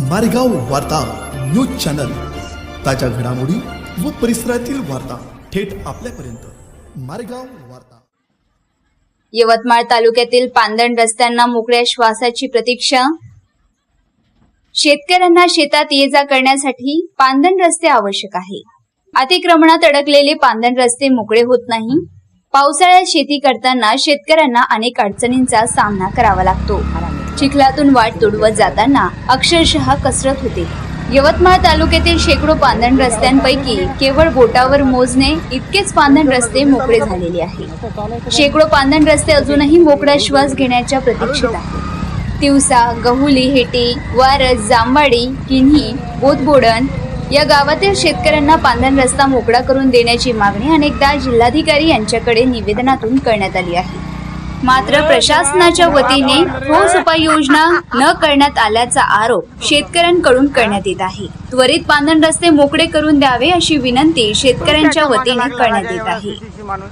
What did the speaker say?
मारेगाव वार्ता news channel. ताज्या घडामोडी व परिसरातील वार्ता थेट आपल्यापर्यंत. मारेगाव वार्ता. यवतमाळ तालुक्यातील पांदण रस्त्यांना मोकळ्या श्वासाची प्रतीक्षा. शेतकऱ्यांना शेतात ये जा करण्यासाठी पांदण रस्ते आवश्यक आहे. अतिक्रमणात अडकलेले पांदण रस्ते मोकळे होत नाही. पावसाळ्यात शेती करताना शेतकऱ्यांना अनेक अडचणींचा सामना करावा लागतो. चिखलातून वाट तुडवत जाताना अक्षरशः कसरत होते. यवतमाळ तालुक्यातील शेकडो पांधण रस्त्यांपैकी केवळ बोटावर मोजणे इतकेच पांधण रस्ते मोकळे झालेले आहे शेकडो पांधण रस्ते अजूनही मोकळा श्वास घेण्याच्या प्रतीक्षेत आहे तिवसा गहुली हेटी वारस जांबाडी किन्ही बोधबोडण या गावातील शेतकऱ्यांना पांधण रस्ता मोकळा करून देण्याची मागणी अनेकदा जिल्हाधिकारी यांच्याकडे निवेदनातून करण्यात आली आहे. मात्र प्रशासनाच्या वतीने ठोस उपाययोजना न करण्यात आल्याचा आरोप शेतकऱ्यांकडून करण्यात येत आहे. त्वरित बांधण रस्ते मोकळे करून द्यावे अशी विनंती शेतकऱ्यांच्या वतीने करण्यात येत आहे. माणूस.